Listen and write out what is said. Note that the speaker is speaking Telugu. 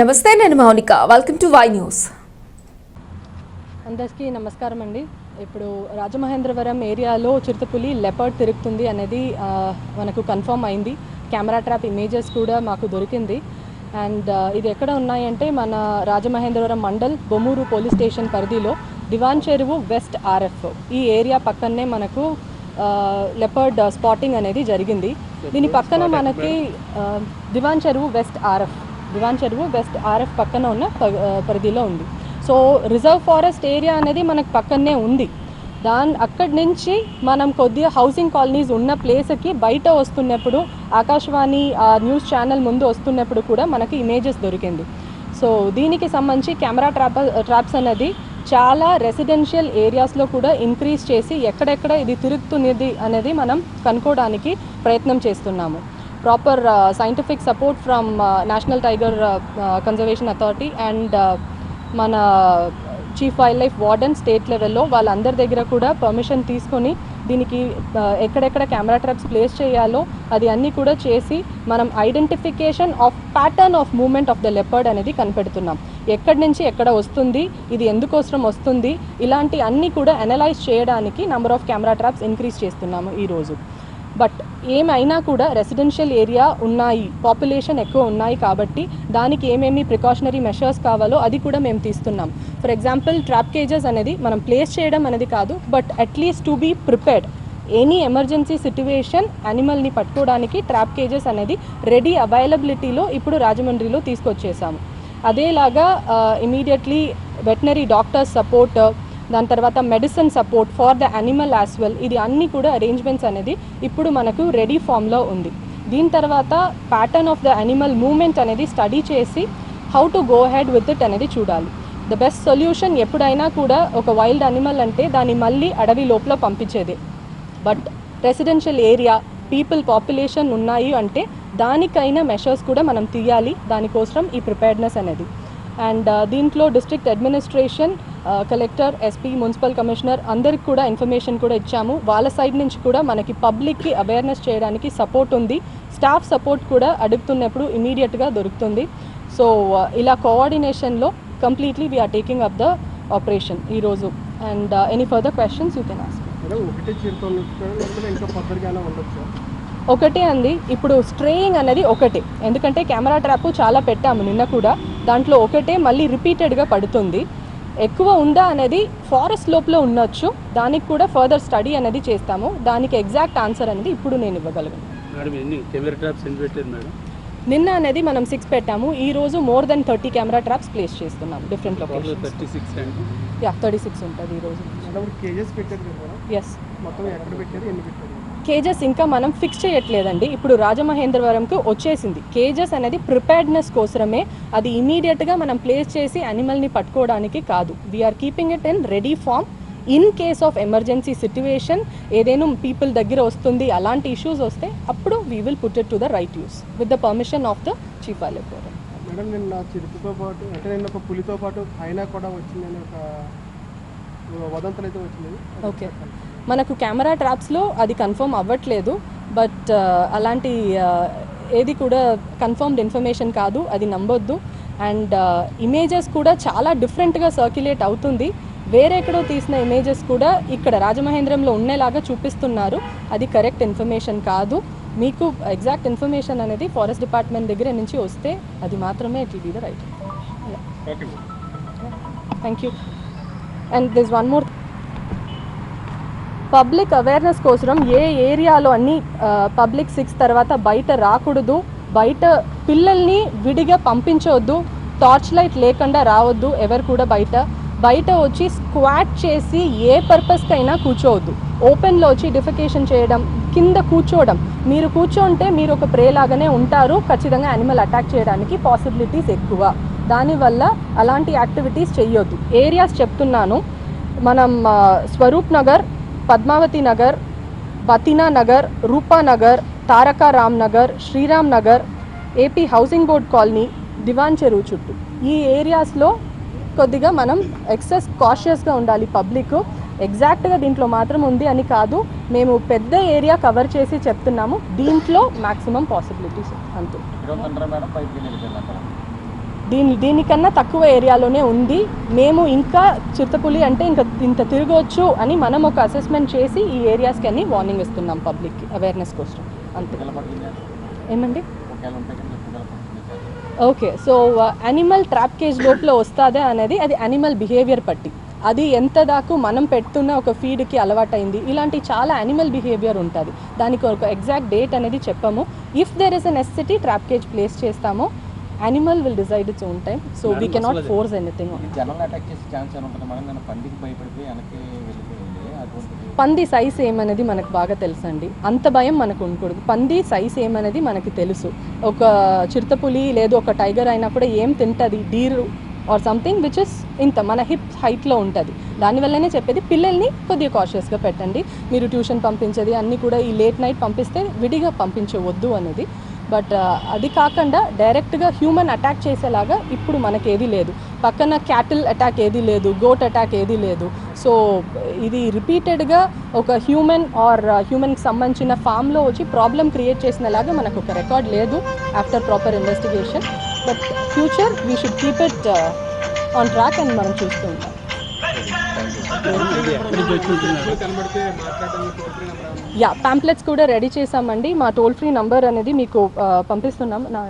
నమస్తే నేను Mounika. Welcome to Y News అందరికీ నమస్కారం అండి. ఇప్పుడు రాజమహేంద్రవరం ఏరియాలో చిరుతపులి లెపర్డ్ తిరుగుతుంది అనేది మనకు కన్ఫర్మ్ అయింది. కెమెరా ట్రాప్ ఇమేజెస్ కూడా మాకు దొరికింది. అండ్ ఇది ఎక్కడ ఉన్నాయంటే మన రాజమహేంద్రవరం మండల్ బొమ్మూరు పోలీస్ స్టేషన్ పరిధిలో దివాన్ చెరువు వెస్ట్ ఆర్ఎఫ్. ఈ ఏరియా పక్కనే మనకు లెపర్డ్ స్పాటింగ్ అనేది జరిగింది. దీని పక్కన మనకి దివాన్ చెరువు వెస్ట్ ఆర్ఎఫ్. దివాన్ చెరువు వెస్ట్ ఆర్ఎఫ్ పక్కన ఉన్న ప- పరిధిలో ఉంది. సో రిజర్వ్ ఫారెస్ట్ ఏరియా అనేది మనకు పక్కనే ఉంది. దాని అక్కడి నుంచి మనం కొద్దిగా హౌసింగ్ కాలనీస్ ఉన్న ప్లేస్కి బయట వస్తున్నప్పుడు ఆకాశవాణి ఆ న్యూస్ ఛానల్ ముందు వస్తున్నప్పుడు కూడా మనకి ఇమేజెస్ దొరికింది. సో దీనికి సంబంధించి కెమెరా ట్రాప్ ట్రాప్స్ అనేది చాలా రెసిడెన్షియల్ ఏరియాస్లో కూడా ఇంక్రీజ్ చేసి ఎక్కడెక్కడ ఇది తిరుగుతున్నది అనేది మనం కనుక్కోవడానికి ప్రయత్నం చేస్తున్నాము. Proper scientific support from national tiger conservation authority and మన chief wildlife warden state లెవెల్లో వాళ్ళందరి దగ్గర కూడా పర్మిషన్ తీసుకొని దీనికి uh, ఎక్కడెక్కడ కెమెరా ట్రాప్స్ ప్లేస్ చేయాలో అది అన్నీ కూడా చేసి మనం identification of pattern of movement of the leopard అనేది కనిపెడుతున్నాం. ఎక్కడి నుంచి ఎక్కడ వస్తుంది ఇది ఎందుకోసం వస్తుంది ఇలాంటి అన్నీ కూడా అనలైజ్ చేయడానికి number of camera traps increase చేస్తున్నాము ఈరోజు బట్ ఏమైనా కూడా రెసిడెన్షియల్ ఏరియా ఉన్నాయి పాపులేషన్ ఎక్కువ ఉన్నాయి కాబట్టి దానికి ఏమేమి ప్రికాషనరీ మెషర్స్ కావాలో అది కూడా మేము తీస్తున్నాం. ఫర్ ఎగ్జాంపుల్ ట్రాప్ కేజెస్ అనేది మనం ప్లేస్ చేయడం అనేది కాదు but at least to be prepared any emergency situation యానిమల్ని పట్టుకోవడానికి ట్రాప్ కేజెస్ అనేది రెడీ అవైలబిలిటీలో ఇప్పుడు రాజమండ్రిలో తీసుకొచ్చేసాము. అదేలాగా ఇమీడియట్లీ వెటనరీ డాక్టర్స్ సపోర్ట్ దాని తర్వాత medicine support for the animal as well ఇది అన్నీ కూడా అరేంజ్మెంట్స్ అనేది ఇప్పుడు మనకు రెడీ ఫామ్లో ఉంది. దీని తర్వాత pattern of the animal movement అనేది స్టడీ చేసి how to go head with it అనేది చూడాలి. ద బెస్ట్ సొల్యూషన్ ఎప్పుడైనా కూడా ఒక వైల్డ్ అనిమల్ అంటే దాన్ని మళ్ళీ అడవి లోపల పంపించేది. But residential area people population ఉన్నాయి అంటే దానికైనా మెషర్స్ కూడా మనం తీయాలి. దానికోసం ఈ ప్రిపేర్డ్నెస్ అనేది. అండ్ దీంట్లో district administration collector SP municipal commissioner అందరికి కూడా ఇన్ఫర్మేషన్ కూడా ఇచ్చాము. వాళ్ళ సైడ్ నుంచి కూడా మనకి పబ్లిక్కి అవేర్నెస్ చేయడానికి సపోర్ట్ ఉంది. స్టాఫ్ సపోర్ట్ కూడా అడుగుతున్నప్పుడు ఇమీడియట్గా దొరుకుతుంది. సో ఇలా కోఆర్డినేషన్లో completely we are taking up the operation ఈరోజు. And any further questions you can ask ఒకటే అండి. ఇప్పుడు స్ట్రేయింగ్ అనేది ఒకటే. ఎందుకంటే కెమెరా ట్రాప్ చాలా పెట్టాము నిన్న కూడా. దాంట్లో ఒకటే మళ్ళీ రిపీటెడ్గా పడుతుంది. ఎక్కువ ఉందా అనేది ఫారెస్ట్ లోపల ఉండొచ్చు. దానికి కూడా ఫర్దర్ స్టడీ అనేది చేస్తాము. దానికి ఎగ్జాక్ట్ ఆన్సర్ అనేది ఇప్పుడు నేను ఇవ్వగలను. నిన్న అనేది మనం సిక్స్ పెట్టాము. ఈ రోజు more than thirty camera traps place చేస్తున్నాం డిఫరెంట్ అండి. యా థర్టీ సిక్స్ ఉంటుంది కదా మేడం? ఎస్ మొత్తం ఎక్కడ పెట్టారు? ఎన్ని పెట్టారు? కేజెస్ ఇంకా మనం ఫిక్స్ చేయట్లేదండి. ఇప్పుడు రాజమహేంద్రవరంకు వచ్చేసింది. కేజెస్ అనేది ప్రిపేర్డ్నెస్ కోసమే అది ఇమీడియట్గా మనం ప్లేస్ చేసి యానిమల్ని పట్టుకోవడానికి కాదు. We are keeping it in ready form in case of emergency situation ఏదైనా పీపుల్ దగ్గర వస్తుంది అలాంటి ఇష్యూస్ వస్తే అప్పుడు we will put it to the right use with the permission of the chief collector madam నిన్న చిరుతతో పాటు అంటే నిన్న ఒక పులితో పాటు అయినా కూడా వచ్చిందని ఒక వదంతులు అయితే వచ్చింది. ఓకే మనకు కెమెరా ట్రాప్స్లో అది కన్ఫర్మ్ అవ్వట్లేదు బట్ అలాంటి ఏది కూడా కన్ఫర్మ్డ్ ఇన్ఫర్మేషన్ కాదు అది నమ్మొద్దు. అండ్ ఇమేజెస్ కూడా చాలా డిఫరెంట్గా సర్క్యులేట్ అవుతుంది. వేరే ఎక్కడో తీసిన ఇమేజెస్ కూడా ఇక్కడ రాజమహేంద్రంలో ఉండేలాగా చూపిస్తున్నారు. అది కరెక్ట్ ఇన్ఫర్మేషన్ కాదు. మీకు ఎగ్జాక్ట్ ఇన్ఫర్మేషన్ అనేది ఫారెస్ట్ డిపార్ట్మెంట్ దగ్గర నుంచి వస్తే అది మాత్రమే it will be the right thank you and this one more public awareness కోసం ఏ ఏరియాలో అన్ని పబ్లిక్ సిక్స్ తర్వాత బయట రాకూడదు. బయట పిల్లల్ని విడిగా పంపించవద్దు టార్చ్ లైట్ లేకుండా రావద్దు ఎవరు కూడా బయట. బయట వచ్చి స్క్వాట్ చేసి ఏ పర్పస్కైనా కూర్చోవద్దు. ఓపెన్లో వచ్చి డిఫికేషన్ చేయడం కింద కూర్చోవడం. మీరు కూర్చోంటే మీరు ఒక ప్రే లాగానే ఉంటారు. ఖచ్చితంగా యానిమల్ అటాక్ చేయడానికి పాసిబిలిటీస్ ఎక్కువ. దానివల్ల అలాంటి యాక్టివిటీస్ చెయ్యొద్దు. ఏరియాస్ చెప్తున్నాను. మనం Swaroop Nagar Padmavathi Nagar Batina Nagar Rupa Nagar Taraka Ram Nagar Sriram Nagar AP housing board colony Diwan Cheruvu చుట్టూ. ఈ ఏరియాస్లో కొద్దిగా మనం ఎక్సెస్ కాషియస్గా ఉండాలి. పబ్లిక్ ఎగ్జాక్ట్గా దీంట్లో మాత్రం ఉంది అని కాదు. మేము పెద్ద ఏరియా కవర్ చేసి చెప్తున్నాము. దీంట్లో మ్యాక్సిమం పాసిబిలిటీస్ అంతే. దీని దీనికన్నా తక్కువ ఏరియాలోనే ఉంది. మేము ఇంకా చిరుతపులి అంటే ఇంకా ఇంత తిరగవచ్చు అని మనం ఒక అసెస్మెంట్ చేసి ఈ ఏరియాస్కి అన్ని వార్నింగ్ ఇస్తున్నాం పబ్లిక్కి అవేర్నెస్ కోసం. అంతే. ఏమండి? Okay. So animal trap cage లోపల వస్తుందా అనేది అది యానిమల్ బిహేవియర్ పట్టి. అది ఎంత దాకా మనం పెడుతున్న ఒక ఫీడ్కి అలవాటైంది. ఇలాంటి చాలా యానిమల్ బిహేవియర్ ఉంటుంది. దానికి ఒక ఎగ్జాక్ట్ డేట్ అనేది చెప్పము. If there is a necessity trap cage place చేస్తాము. Animal will decide its own time so we cannot force anything జనాలు అటాక్ చేసే ఛాన్స్ ఏమైనా ఉంటుంది? మేడం నేను పందికి భయపడిపోయి వెనక్కి వెళ్ళిపోయింది? అటువంటిది? పంది సైజ్ ఏమనేది మనకు బాగా తెలుసండి. అంత భయం మనకు ఉండకూడదు. పంది సైజ్ ఏమనేది మనకి తెలుసు. ఒక చిరుతపులి లేదు ఒక టైగర్ అయినా కూడా ఏం తింటుంది? Deer or something which is ఇంత మన హిప్ హైట్లో ఉంటుంది. దానివల్లనే చెప్పేది పిల్లల్ని కొద్దిగా కాషియస్గా పెట్టండి. మీరు ట్యూషన్ పంపించేది అన్నీ కూడా ఈ లేట్ నైట్ పంపిస్తే విడిగా పంపించవద్దు అనేది. బట్ అది కాకుండా డైరెక్ట్గా హ్యూమన్ అటాక్ చేసేలాగా ఇప్పుడు మనకి ఏది లేదు. పక్కన క్యాటిల్ అటాక్ ఏది లేదు గోట్ అటాక్ ఏది లేదు. సో ఇది రిపీటెడ్గా ఒక హ్యూమన్ ఆర్ హ్యూమన్కి సంబంధించిన ఫామ్లో వచ్చి ప్రాబ్లం క్రియేట్ చేసినలాగా మనకు ఒక రికార్డ్ లేదు after proper investigation. But future we should keep it on track అని మనం చూస్తూ ఉంటాం. యా ప్యాంప్లెట్స్ కూడా రెడీ చేసామండి మా టోల్ ఫ్రీ నంబర్ అనేది మీకు uh, పంపిస్తున్నాం. నా